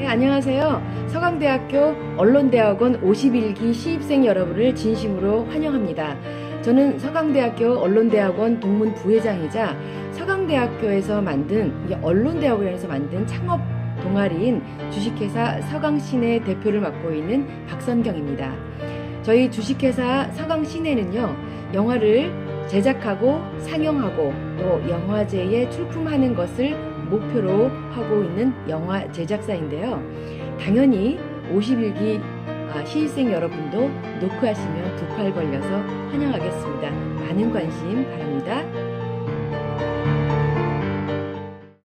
네, 안녕하세요. 서강대학교 언론대학원 51기 시입생 여러분을 진심으로 환영합니다. 저는 서강대학교 언론대학원 동문 부회장이자 서강대학교에서 만든 이 언론대학원에서 만든 창업 동아리인 주식회사 서강시내 대표를 맡고 있는 박선경입니다. 저희 주식회사 서강시내는요, 영화를 제작하고 상영하고 또 영화제에 출품하는 것을 목표로 하고 있는 영화 제작사인데요. 당연히 51기 아, 시일생 여러분도 노크하시면 두팔 걸려서 환영하겠습니다. 많은 관심 바랍니다.